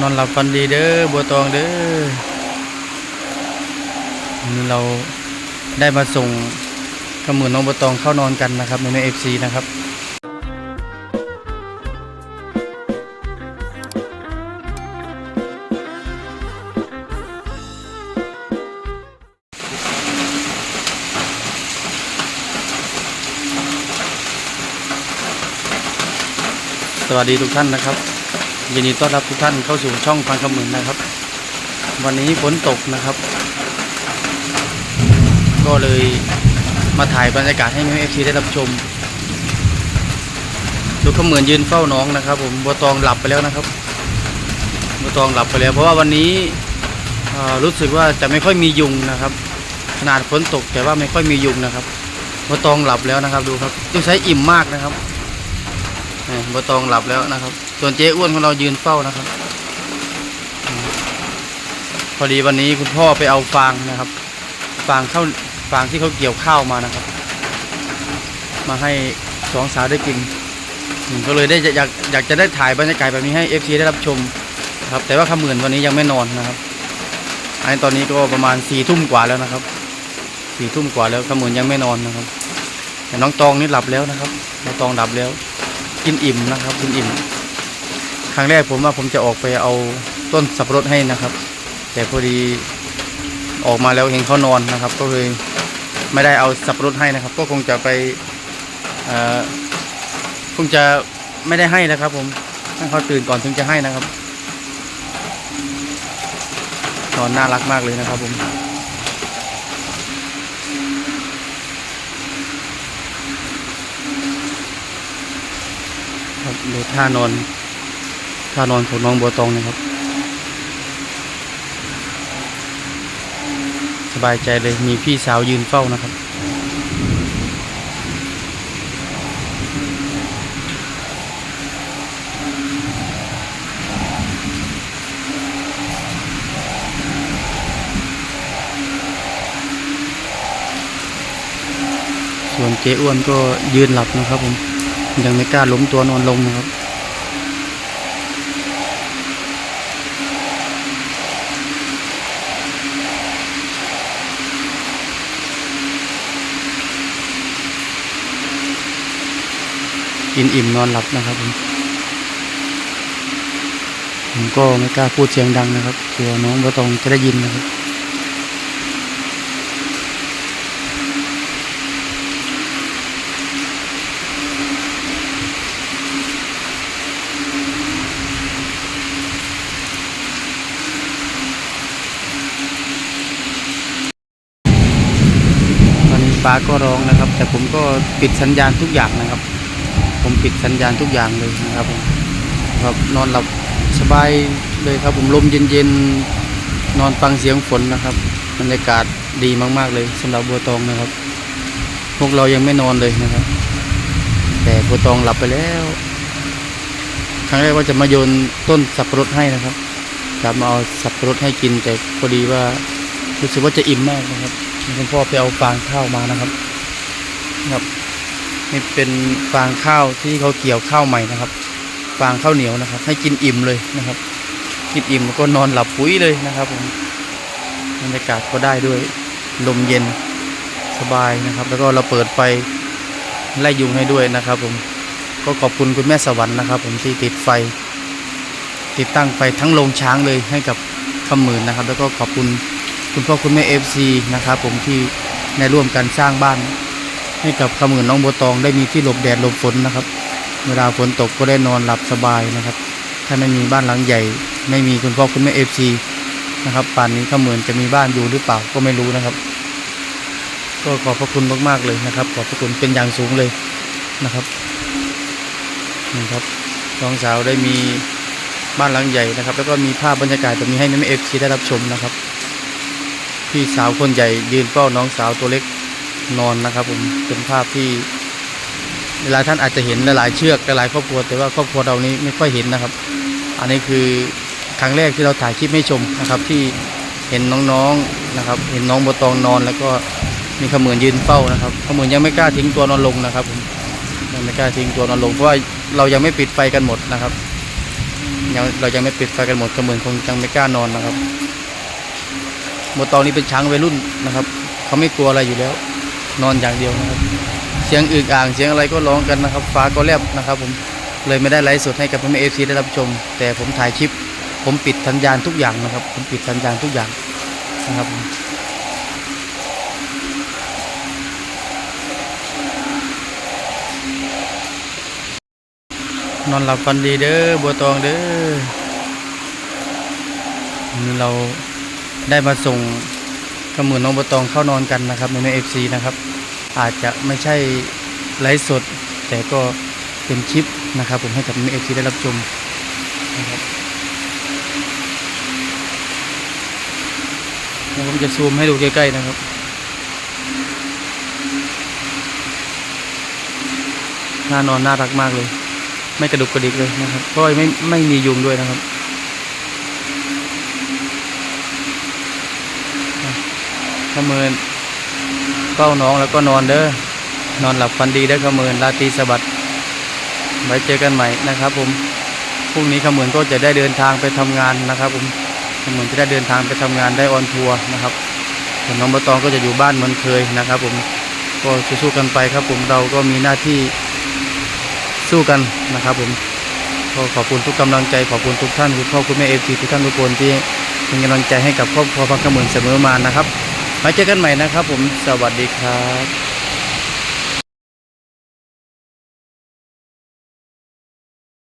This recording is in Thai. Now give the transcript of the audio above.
นอนหลับฝันดีเด้อบัวตองเด้อนี่เราได้มาส่งขมือนน้องบัวตองเข้านอนกันนะครับในในเอฟซีนะครับสวัสดีทุกท่านนะครับ ยินดีต้อนรับทุกท่านเข้าสู่ช่องพังคำหมื่นนะครับ วันนี้ฝนตกนะครับ ก็เลยมาถ่ายบรรยากาศให้เอฟซีได้รับชมลูขมือนยืนเฝ้าน้องนะครับ ผมบัวตองหลับไปแล้วนะครับบัวตองหลับไปแล้ว เพราะว่าวันนี้รู้สึกว่าจะไม่ค่อยมียุงนะครับขนาดฝนตกแต่ว่าไม่ค่อยมียุงนะครับบัวตองหลับแล้วนะครับ ดูครับต้องใช้อิ่มมากนะครับ บตองหลับแล้วนะครับ ส่วนเจ๊อ้วนของเรายืนเฝ้านะครับ พอดีวันนี้คุณพ่อไปเอาฟางนะครับ ฟางเข้าฟางที่เขาเกี่ยวข้าวมานะครับ มาให้สองสาวได้กินก็เลยได้อยากอยากจะได้ถ่ายบรรยากาศแบบนี้ให้เอฟซีได้รับชมครับ แต่ว่าขมื่นวันนี้ยังไม่นอนนะครับอันนี้ตอนนี้ก็ประมาณสี่ทุ่มกว่าแล้วนะครับสี่ทุ่มกว่าแล้วขมื่นยังไม่นอนนะครับ แต่น้องตองนี่หลับแล้วนะครับ น้องตองหลับแล้ว กินอิ่มนะครับ กินอิ่ม ครั้งแรกผมว่าผมจะออกไปเอาต้นสับปะรดให้นะครับ แต่พอดีออกมาแล้วเห็นเขานอนนะครับ ก็เลยไม่ได้เอาสับปะรดให้นะครับ ก็คงจะไปคงจะไม่ได้ให้นะครับ ผมให้เขาตื่นก่อนถึงจะให้นะครับนอนน่ารักมากเลยนะครับผม ครับ ดูท่านอนท่านอนของน้องบัวตองนะครับ สบายใจเลยมีพี่สาวยืนเฝ้านะครับส่วนเจ๊อ้วนก็ยืนหลับนะครับผม ยังไม่กล้าล้มตัวนอนลงนะครับ กินอิ่มนอนหลับนะครับผมผมก็ไม่กล้าพูดเสียงดังนะครับกลัวน้องก็ต้องจะได้ยินนะครับ ฟ้าก็ร้องนะครับ แต่ผมก็ปิดสัญญาณทุกอย่างนะครับ ผมปิดสัญญาณทุกอย่างเลยนะครับผมครับนอนหลับสบายเลยครับ ผมลมเย็นๆนอนฟังเสียงฝนนะครับบรรยากาศดีมากๆเลยสำหรับบัวตองนะครับ พวกเรายังไม่นอนเลยนะครับ แต่บัวตองหลับไปแล้วครั้งแรกว่าจะมาโยนต้นสับปะรดให้นะครับจะมาเอาสับปะรดให้กินแต่พอดีว่ารู้สึกว่าจะอิ่มมากนะครับ คุณพ่อไปเอาฟางข้าวมานะครับครับนี่เป็นฟางข้าวที่เขาเกี่ยวข้าวใหม่นะครับ ฟางข้าวเหนียวนะครับ ให้กินอิ่มเลยนะครับ กินอิ่มแล้วก็นอนหลับปุ๋ยเลยนะครับผมบรรยากาศก็ได้ด้วยลมเย็นสบายนะครับ แล้วก็เราเปิดไฟไล่ยุงให้ด้วยนะครับ ผมก็ขอบคุณคุณแม่สวรรค์นะครับ ผมที่ติดไฟ ติดตั้งไฟทั้งโรงช้างเลยให้กับขมื่นนะครับ แล้วก็ขอบคุณ คุณพ่อคุณแม่เอฟซีนะครับผมที่ในร่วมกันสร้างบ้าน ให้กับขมื่นน้องบัวตองได้มีที่หลบแดดหลบฝนนะครับ เวลาฝนตกก็ได้นอนหลับสบายนะครับ ถ้าไม่มีบ้านหลังใหญ่ ไม่มีคุณพ่อคุณแม่เอฟซีนะครับป่านนี้ขมื่นจะมีบ้านอยู่หรือเปล่าก็ไม่รู้นะครับ ก็ขอบพระคุณมากๆเลยนะครับ ขอบพระคุณเป็นอย่างสูงเลยนะครับนี่ครับน้องสาวได้มีบ้านหลังใหญ่นะครับ แล้วก็มีภาพบรรยากาศแบบนี้ให้แม่เอฟซีได้รับชมนะครับ พี่สาวคนใหญ่ยืนเฝ้าน้องสาวตัวเล็กนอนนะครับ ผมเป็นภาพที่เวลายท่านอาจจะเห็นหลายเชือกหลายครอบครัว แต่ว่าครอบครัวเรานี้ไม่ค่อยเห็นนะครับ อันนี้คือครั้งแรกที่เราถ่ายคลิปให้ชมนะครับ ที่เห็นน้องๆนะครับ เห็นน้องบัวตองนอน แล้วก็มีขมือนยืนเฝ้านะครับขมือนยังไม่กล้าทิ้งตัวนอนลงนะครับผมยังไม่กล้าทิ้งตัวนอนลงเพราะว่าเรายังไม่ปิดไฟกันหมดนะครับยังเรายังไม่ปิดไฟกันหมดก็เหมือนคงยังไม่กล้านอนนะครับ โมตองนี่เป็นช้างวัยรุ่นนะครับ เขาไม่กลัวอะไรอยู่แล้ว นอนอย่างเดียวนะครับ เสียงอึกอ่างเสียงอะไรก็ร้องกันนะครับ ฟ้าก็แลบนะครับ ผมเลยไม่ได้ไลฟ์สดให้กับพ่อแม่เอฟซีได้รับชม แต่ผมถ่ายคลิป ผมปิดสัญญาณทุกอย่างนะครับ ผมปิดสัญญาณทุกอย่างนะครับนอนหลับฝันดีเด้อบัวตองเด้อนนี้เรา ได้มาส่งขมือน้องบัวตองเข้านอนกันนะครับในแม่เอฟซีนะครับ อาจจะไม่ใช่ไลฟ์สด แต่ก็เป็นคลิปนะครับ ผมให้กับแม่เอฟซีได้รับชมนะครับผมจะซูมให้ดูใกล้ๆนะครับน่านอนน่ารักมากเลย ไม่กระดุกกระดิกเลยนะครับเพราะไม่ไม่มียุงด้วยนะครับ ขมือนเฝ้าน้องแล้วก็นอนเด้อนอนหลับฝันดีเด้อขมือนราตรีสวัสดิ์ไว้เจอกันใหม่นะครับผมพรุ่งนี้ขมือนก็จะได้เดินทางไปทำงานนะครับผมเหมือนจะได้เดินทางไปทำงานได้ออนทัวร์นะครับส่วนน้องบตองก็จะอยู่บ้านเหมือนเคยนะครับ ผมก็สู้ๆกันไปครับ ผมเราก็มีหน้าที่สู้กันนะครับ ผมก็ขอบคุณทุกกำลังใจขอบคุณทุกท่านคุณพ่อคุณแม่เอฟซีทุกท่านทุกคนที่เป็นกำลังใจให้กับครอบครัวพังขมือนเสมอมานะครับ มาเจอกันใหม่นะครับผมสวัสดีครับ